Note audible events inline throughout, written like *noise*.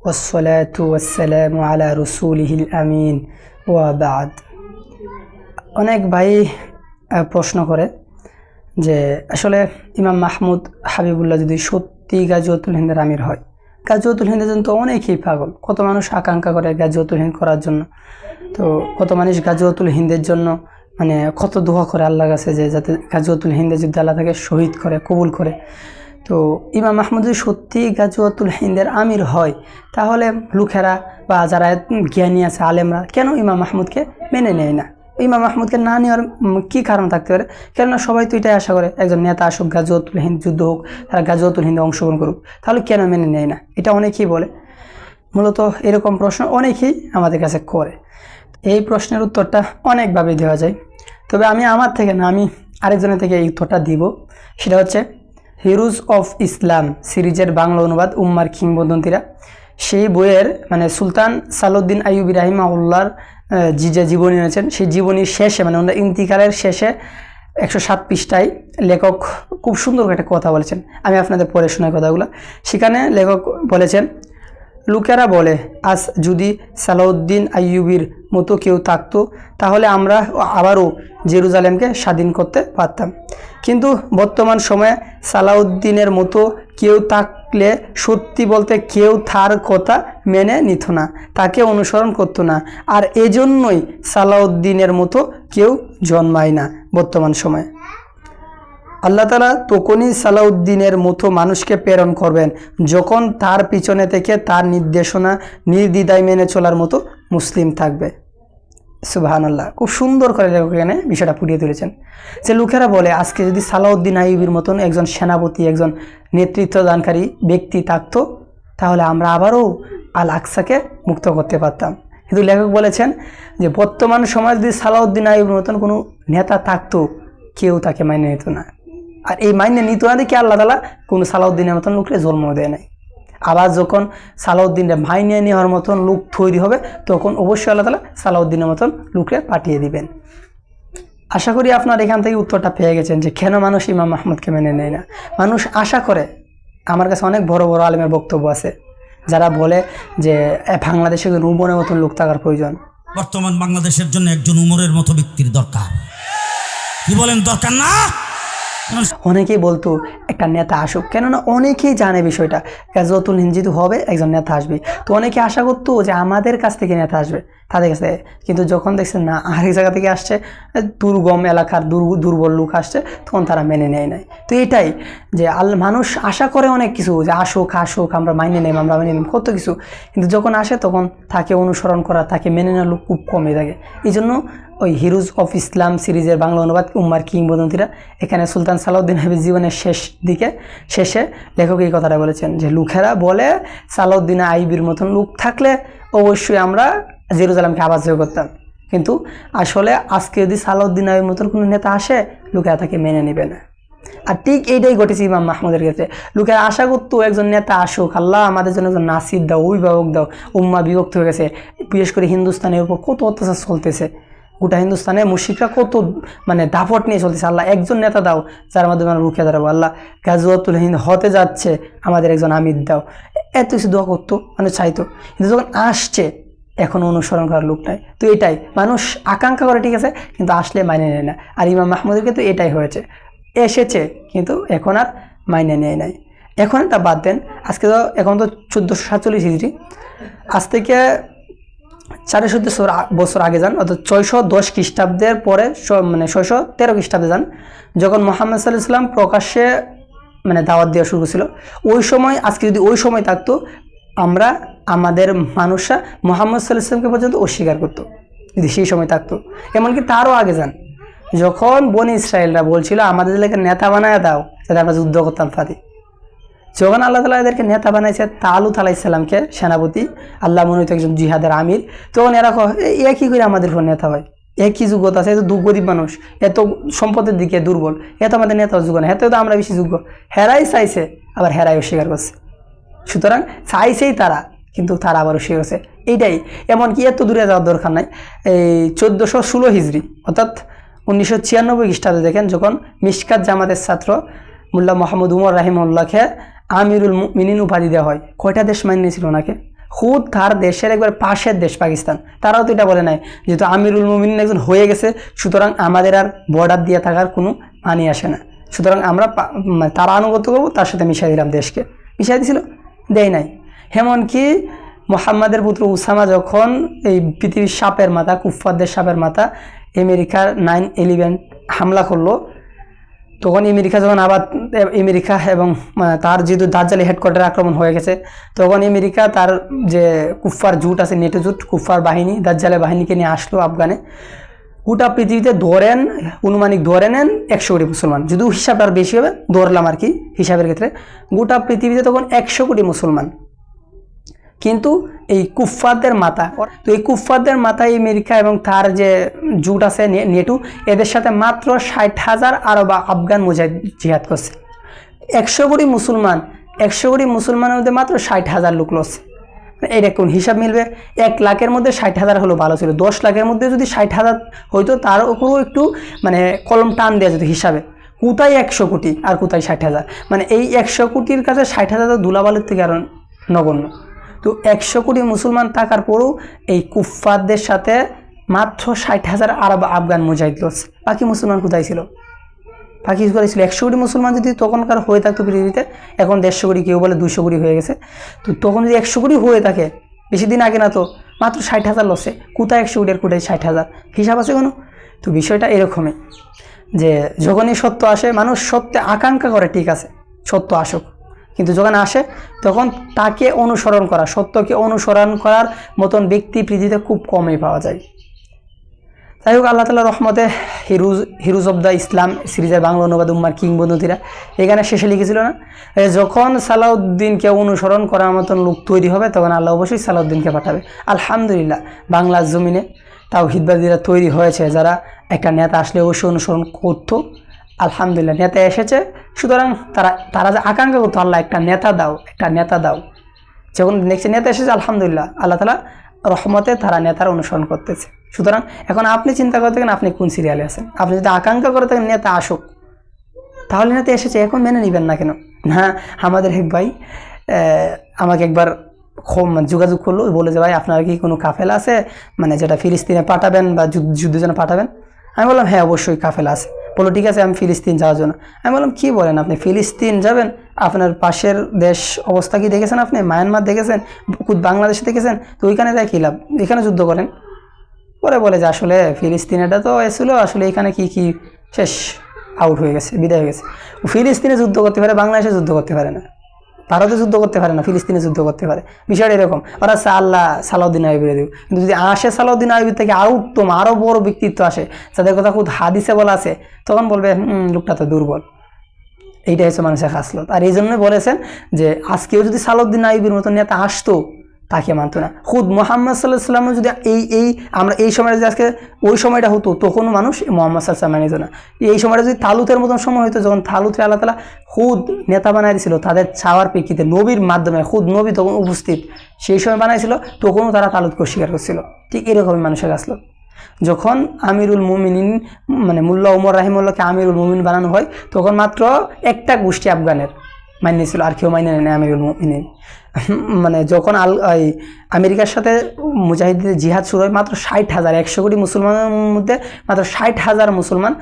والصلاة والسلام على رسوله الأمين وبعد অনেক ভাই আহ, প্রশ্ন করে যে আসলে ইমাম মাহমুদ হাবিবুল্লাহ যদি সত্যি গাজুয়াতুল হিন্দের আমির হয় গাজুয়াতুল হিন্দের জন্য তো অনেকেই পাগল কত মানুষ আকাঙ্ক্ষা করে গাজুয়াতুল হিন্দ করার জন্য তো কত মানুষ গাজুয়াতুল হিন্দের জন্য মানে কত দোয়া করে আল্লাহ কাছে যে যাতে গাজুয়াতুল হিন্দে যদি আল্লাহ তাকে শহীদ করে কবুল করে তো ইমাম মাহমুদ যদি সত্যি গাজুয়াতুল হিন্দের আমির হয়, তাহলে লোকেরা বা যারা জ্ঞানী আছে, আলেমরা কেন ইমাম মাহমুদকে মেনে নেয় না? ইমাম মাহমুদকে না নেওয়ার কী কারণ থাকতে পারে? কেননা সবাই তো এটাই আশা করে, একজন নেতা আসুক গাজুয়াতুল হিন্দ যুদ্ধ হোক, তারা গাজুয়াতুল হিন্দে অংশগ্রহণ করুক, তাহলে কেন মেনে নেয় না? এটা অনেকেই বলে। মূলত এরকম প্রশ্ন অনেকেই আমাদের কাছে করে। এই প্রশ্নের উত্তরটা অনেকভাবে দেওয়া যায়। তবে আমি আমার থেকে না, আমি আরেকজনের থেকে এই উত্তরটা দিব। সেটা হচ্ছে হিরোজ অফ ইসলাম সিরিজের বাংলা অনুবাদ উম্মার কিংবদন্তীরা। সেই বইয়ের মানে সুলতান সালুদ্দিন আইব ইব্রাহিমাউল্লার জি যে জীবনী এনেছেন সেই জীবনীর শেষে মানে ওনার ইন্তিকালের শেষে একশো সাত পৃষ্ঠায় লেখক খুব সুন্দর একটা কথা বলেছেন। আমি আপনাদের পড়ে শোনাই কথাগুলো। সেখানে লেখক বলেছেন লোকেরা বলে, আজ যদি সালাউদ্দিন আইয়ুবির মতো কেউ থাকতো, তাহলে আমরা আবারও জেরুজালেমকে স্বাধীন করতে পারতাম। কিন্তু বর্তমান সময়ে সালাউদ্দিনের মতো কেউ থাকলে সত্যি বলতে কেউ তার কথা মেনে নিত না, তাকে অনুসরণ করতো না। আর এজন্যই সালাউদ্দিনের মতো কেউ জন্মায় না বর্তমান সময়ে। আল্লাহ তালা তখনই সালাউদ্দিনের মতো মানুষকে প্রেরণ করবেন, যখন তার পিছনে থেকে তার নির্দেশনা, নির্দ্বিধায় মেনে চলার মতো মুসলিম থাকবে। সুবাহান আল্লাহ খুব সুন্দর করে লেখক এখানে বিষয়টা ফুটিয়ে তুলেছেন। যে লোকেরা বলে, আজকে যদি সালাউদ্দিন আইবির মতন একজন সেনাপতি, একজন নেতৃত্বদানকারী ব্যক্তি থাকতো, তাহলে আমরা আবারও আল আকসাকে মুক্ত করতে পারতাম। কিন্তু লেখক বলেছেন যে, বর্তমান সময় যদি সালাউদ্দিন আইবির মতন কোনো নেতা থাকতো, কেউ তাকে মাইনে নিত না। আর এই মাইনে নিত না দেখে আল্লাহ তালা কোনো সালাউদ্দিনের মতন লোককে জন্ম দেয় নাই? আবার যখন সালাউদ্দিনের মাইনে নেওয়ার মতন লোক তৈরি হবে, তখন অবশ্যই আল্লাহ তালা সালাউদ্দিনের মতন লোককে পাঠিয়ে দিবেন। আশা করি আপনার এখান থেকে উত্তরটা পেয়ে গেছেন যে কেন মানুষ ইমাম মাহমুদকে মেনে নেয় না? মানুষ আশা করে, আমার কাছে অনেক বড় বড় আলেমের বক্তব্য আছে, যারা বলে যে বাংলাদেশে উমরের মতন লোক থাকার প্রয়োজন। বর্তমান বাংলাদেশের জন্য একজন উমরের মতো ব্যক্তির দরকার। কি বলেন, দরকার না? অনেকেই বলতো, একটা নেতা আসুক। কেননা অনেকেই জানে বিষয়টা গাজওয়াতুল হিন্দ হবে একজন নেতা আসবে। তো অনেকে আশা করতো যে আমাদের কাছ থেকে নেতা আসবে, তাদের কাছে কিন্তু যখন দেখছেন না, আরেক জায়গা থেকে আসছে, দুর্গম এলাকার দুর দুর্বল লোক আসছে, তখন তারা মেনে নেয় নাই। তো এটাই যে আল, মানুষ আশা করে অনেক কিছু, যে আসুক আসুক, আমরা মাইনে নেব, আমরা মেনে নেব, কত কিছু। কিন্তু যখন আসে, তখন তাকে অনুসরণ করা, তাকে মেনে নেওয়ার লোক খুব কমে থাকে। এই জন্য ওই হিরোজ অফ ইসলাম সিরিজের বাংলা অনুবাদ, উম্মার কিংবদন্তীরা, এখানে সুলতান সালাউদ্দিন হাবিব জীবনের শেষ দিকে, শেষে লেখক এই কথাটা বলেছেন যে লোকেরা বলে সালাউদ্দিন আইবির মতন লোক থাকলে অবশ্যই আমরা জেরুজালামকে আবাস করতাম। কিন্তু আসলে আজকে যদি সালাউদ্দিন আইবির মতন কোনো নেতা আসে লোকেরা তাকে মেনে নেবে না। আর ঠিক এইটাই ঘটেছে ইমাম মাহমুদের ক্ষেত্রে। লোকেরা আশা করতো একজন নেতা আসুক, আল্লাহ আমাদের জন্য একজন নাসির দাও, অভিভাবক দাও, উম্মা বিভক্ত হয়ে গেছে। বিশেষ করে হিন্দুস্তানের উপর কত অত্যাচার চলতেছে। গোটা হিন্দুস্তানে মুশিকরা কত মানে দাপট নিয়ে চলতেছে। আল্লাহ, একজন নেতা দাও, যার মাধ্যমে আমরা রুখে দাঁড়াবো। আল্লাহ গাজুয়াতুল হিন্দ হতে যাচ্ছে, আমাদের একজন আমির দাও। এত কিছু দোয়া করতো, মানুষ চাইতো। কিন্তু যখন আসছে, এখন অনুসরণ করার লোক নাই। তো এটাই, মানুষ আকাঙ্ক্ষা করে, ঠিক আছে? কিন্তু আসলে মাইনে নেয় না। আর ইমাম মাহমুদের কিন্তু এটাই হয়েছে। এসেছে, কিন্তু এখন আর মাইনে নেয় নাই। এখন তা বাদ দেন। আজকে তো এখন তো চোদ্দোশো সাতচল্লিশ হিজড়ি। আজ থেকে সাড়ে চোদ্দশো বছর আগে যান, অর্থাৎ ছয়শো দশ খ্রিস্টাব্দের পরে মানে ছয়শো তেরো খ্রিস্টাব্দে যান, যখন মোহাম্মদ সাল্লাহ ইসলাম প্রকাশ্যে মানে দাওয়াত দেওয়া শুরু ছিল ওই সময়, আজকে যদি ওই সময় থাকতো, আমরা, আমাদের মানুষরা মোহাম্মদ সাল্লাহ ইসলামকে পর্যন্ত অস্বীকার করতো, যদি সেই সময় থাকতো। এমনকি তারও আগে যান। যখন বনি ইসরায়েলরা বলছিল, আমাদের এলাকার নেতা বানায় দাও, যাতে আমরা যুদ্ধ করতাম ফাদি। যখন আল্লাহ তালা এদেরকে নেতা বানাইছে তালুত আলাইসাল্লামকে সেনাপতি, আল্লাহ মনোনীত একজন জিহাদের আমির, তখন এরা "এ- কি করে আমাদের উপর নেতা হয়? এ কি যোগ্যতা? আছে এত গরিব মানুষ এত সম্পদের দিকে দুর্বল এত আমাদের নেতা যোগ্য না এত তো আমরা বেশি যোগ্য। হেরাই চাইছে, আবার হেরাই অস্বীকার করছে। সুতরাং চাইছেই তারা, কিন্তু তারা আবার অস্বীকার করছে। এইটাই, এমনকি এত দূরে যাওয়ার দরকার নাই। এই চোদ্দোশো ষোলো হিজড়ি অর্থাৎ উনিশশো ছিয়ানব্বই খ্রিস্টাব্দে দেখেন যখন মিসকাত জামাতের ছাত্র মোল্লা মোহাম্মদ উমর রাহিমুল্লাহকে আমিরুল মিনিন উপাধি দেওয়া হয়। কয়টা দেশ মান্য ছিল ওনাকে? খুদ তার দেশের একবার পাশের দেশ, পাকিস্তান। তারাও তো এটা বলে নাই, যেহেতু আমিরুল মুমিন একজন হয়ে গেছে, সুতরাং আমাদের আর বর্ডার দিয়ে থাকার কোনো মানি আসে না। সুতরাং আমরা তারা আনুগত্য করব, তার সাথে মিশাই দিলাম দেশকে। মিশাই দিছিল, দেয় নাই। এমনকি মোহাম্মদের পুত্র উসামা যখন এই পৃথিবীর সাপের মাথা, কুফফারদের সাপের মাথা, আমেরিকার নাইন ইলেভেন হামলা করল তখন আমেরিকা যখন আবার আমেরিকা এবং তার যেহেতু দার্জালি হেডকোয়ার্টার আক্রমণ হয়ে গেছে, তখন আমেরিকা তার যে কুফফার জুট আছে, নেটো জুট, কুফফার বাহিনী দার্জালের বাহিনীকে নিয়ে আসলো আফগানে। গোটা পৃথিবীতে ধরেন অনুমানিক ধরে নেন একশো কোটি মুসলমান। যদিও হিসাবটা আর বেশি হবে, ধরলাম আর কি হিসাবের ক্ষেত্রে। গোটা পৃথিবীতে তখন একশো কোটি মুসলমান। কিন্তু এই কুফফারদের মাথা, তো এই কুফফারদের মাথায় আমেরিকা এবং তার যে জুট আছে নেটু, এদের সাথে মাত্র ষাট হাজার আরব আফগান মুজাহিদ জিহাদ করছে। একশো কোটি মুসলমান, একশো কোটি মুসলমানের মধ্যে মাত্র ষাট হাজার লোক লড়ছে। এটা কোন হিসাব মিলবে? এক লাখের মধ্যে ষাট হাজার হলো ভালো ছিল, দশ লাখের মধ্যে যদি ষাট হাজার হইতো তার উপরেও একটু মানে কলম টান দেওয়া যেত হিসাবে। কোথায় একশো কোটি আর কোথায় ষাট হাজার? মানে এই একশো কোটির কাছে ষাট হাজার তো দুলাবালের থেকে আরও নগণ্য। তো একশো কোটি মুসলমান থাকার পরও এই কুফফারদের সাথে মাত্র ষাট হাজার আরব আফগান মুজাহিদ লড়ছে বাকি মুসলমান কোথায় ছিল? বাকি ছিল? একশো কোটি মুসলমান যদি তখনকার হয়ে থাকতো পৃথিবীতে, এখন দেড়শো কোটি কেউ বলে দুশো কোটি হয়ে গেছে। তো তখন যদি একশো কোটি হয়ে থাকে, বেশি দিন আগে না তো, মাত্র ষাট হাজার লসে কোথায় একশো কোটি আর কোথায় ষাট হাজার? হিসাব আছে কোনো? তো বিষয়টা এরকমই যে যখনই সত্য আসে, মানুষ সত্যে আকাঙ্ক্ষা করে, ঠিক আছে, সত্য আসুক। কিন্তু যখন আসে, তখন তাকে অনুসরণ করা, সত্যকে অনুসরণ করার মতন ব্যক্তি পৃথিবীতে খুব কমই পাওয়া যায়। যাই হোক, আল্লাহ তালা রহমতে হিরুজ হিরুজ অব দ্য ইসলাম সিরিজের বাংলা অনুবাদ উম্মার কিংবদন্তিরা এখানে শেষে লিখেছিল না? যখন সালাউদ্দিনকে অনুসরণ করার মতন লোক তৈরি হবে, তখন আল্লাহ অবশ্যই সালাউদ্দিনকে পাঠাবে। আলহামদুলিল্লাহ, বাংলার জমিনে তাও হিদবাদীরা তৈরি হয়েছে, যারা একটা নেতা আসলে অবশ্যই অনুসরণ করতো। আলহামদুলিল্লাহ, নেতা এসেছে। সুতরাং তারা তারা যে আকাঙ্ক্ষা করতো, আল্লাহ একটা নেতা দাও, একটা নেতা দাও। যখন নেক্সট নেতা এসেছে, আলহামদুলিল্লাহ, আল্লাহ তালা রহমতে তারা নেতার অনুসরণ করতেছে। সুতরাং এখন আপনি চিন্তা করতে থাকেন, আপনি কোন সিরিয়ালে আছেন? আপনি যদি আকাঙ্ক্ষা করে থাকেন, নেতা আসুক, তাহলে নেতা এসেছে, এখন মেনে নেবেন না কেন? না, আমাদের এক ভাই আমাকে একবার মানে যোগাযোগ করল বলে যে, ভাই, আপনার কি কোনো কাফেলা আছে? মানে যেটা ফিলিস্তিনে পাঠাবেন বা যুদ্ধ- যুদ্ধের জন্য পাঠাবেন? আমি বললাম হ্যাঁ অবশ্যই কাফেলা আছে। বলো ঠিক আছে, আমি ফিলিস্তিন যাওয়ার জন্য। আমি বললাম, কী বলেন আপনি? ফিলিস্তিন যাবেন? আপনার পাশের দেশ অবস্থা কি দেখেছেন আপনি? মায়ানমার দেখেছেন? বাংলাদেশ দেখেছেন? তো ওইখানে যাই কী লাভ? এখানে যুদ্ধ করেন? পরে বলে যে, আসলে ফিলিস্তিনেটা তো এসেছিল আসলে এখানে কি কি শেষ আউট হয়ে গেছে, বিদায় হয়ে গেছে। ফিলিস্তিনে যুদ্ধ করতে পারে, বাংলাদেশে যুদ্ধ করতে পারে না। ভারতে যুদ্ধ করতে পারে না, ফিলিস্তিনে যুদ্ধ করতে পারে। বিষয়টা এরকম, ওরা আল্লাহ সালাউদ্দিন আইবিরে দেব। কিন্তু যদি আসে সালাউদ্দিন আইবির থেকে আরও উত্তম, আরও বড় ব্যক্তিত্ব আসে, যাদের কথা খুব হাদিসে বলা আছে, তখন বলবে লোকটা তো দুর্বল। এইটাই হচ্ছে মানুষের খাসলত। আর এই জন্যই বলেছেন যে, আজকেও যদি সালাউদ্দিন আইবির মতো নেতা আসতো তাকে মানতো না। খুদ মোহাম্মদ সাল্লাহ সাল্লামের যদি এই এই, আমরা এই সময়টা যদি আজকে ওই সময়টা হতো, তখনও মানুষ মোহাম্মদ সাল্লাহ সাল্লাম না। এই সময়টা যদি তালুতের মতন সময় হতো যখন তালুতে আল্লাহ তালা খুদ নেতা বানাই দিয়েছিল তাদের ছাওয়ার প্রেক্ষিতে নবীর মাধ্যমে খুদ নবী তখন উপস্থিত, সেই সময় বানাইছিল, তখনও তারা তালুতকে অস্বীকার করছিল। ঠিক এরকমই মানুষের আসলো যখন আমিরুল মুমিনিন মানে মুল্লা উমর রাহিমুল্লাহকে আমিরুল মুমিন বানানো হয়, তখন মাত্র একটা গোষ্ঠী আফগানের। মান্য ছিল আর কেউ মাইনে নেয় আমিরুল মুমিনিন। *laughs* মানে যখন আল এই আমেরিকার সাথে মুজাহিদের জিহাদ শুরু হয়, মাত্র ষাট হাজার, একশো কোটি মুসলমানের মধ্যে মাত্র ষাট হাজার মুসলমান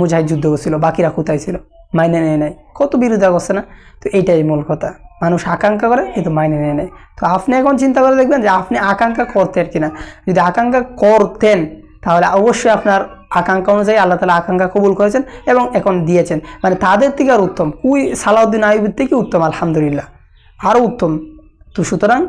মুজাহিদ যুদ্ধ করছিল বাকিরা কোথায় ছিল? মাইনে নেয় নেয় কত বিরোধিতা করছে না? তো এইটাই মূল কথা। মানুষ আকাঙ্ক্ষা করে, কিন্তু মাইনে নেয় নেয় তো আপনি এখন চিন্তা করে দেখবেন যে আপনি আকাঙ্ক্ষা করতেন কিনা? যদি আকাঙ্ক্ষা করতেন, তাহলে অবশ্যই আপনার আকাঙ্ক্ষা অনুযায়ী আল্লাহ তালা আকাঙ্ক্ষা কবুল করেছেন এবং এখন দিয়েছেন। মানে তাদের থেকে আর উত্তম। কুই সালাউদ্দিন আইবির থেকে উত্তম, আলহামদুলিল্লাহ। আরও উত্তম। তো সুতরাং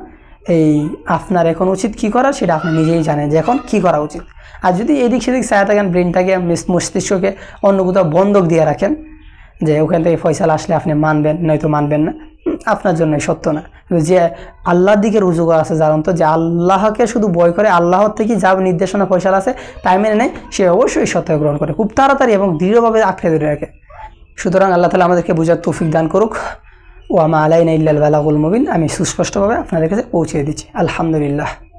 এই আপনার এখন উচিত কি করা সেটা আপনি নিজেই জানেন যে এখন কী করা উচিত। আর যদি এদিক সেদিক চায় থাকেন, ব্রেনটাকে, মিস- মস্তিষ্ককে অন্য কোথাও বন্ধক দিয়ে রাখেন, যে ওখান থেকে ফয়সালা আসলে আপনি মানবেন, নয়তো মানবেন না। আপনার জন্য সত্য না। যে আল্লাহর দিকে রুজু করা আছে যার তো, যে আল্লাহকে শুধু বয় করে, আল্লাহর থেকে যা নির্দেশনা ফয়সাল আছে, তাই মেনে নেয়, সে অবশ্যই সত্য গ্রহণ করে, খুব তাড়াতাড়ি এবং দৃঢ়ভাবে আঁকড়ে ধরে রাখে। সুতরাং আল্লাহ তালা আমাদেরকে বোঝার তৌফিক দান করুক। ও আমা আলাইনা ইল্লাল বালাগুল মুবিন, আমি সুস্পষ্টভাবে আপনাদের কাছে পৌঁছে দিচ্ছি। আলহামদুলিল্লাহ।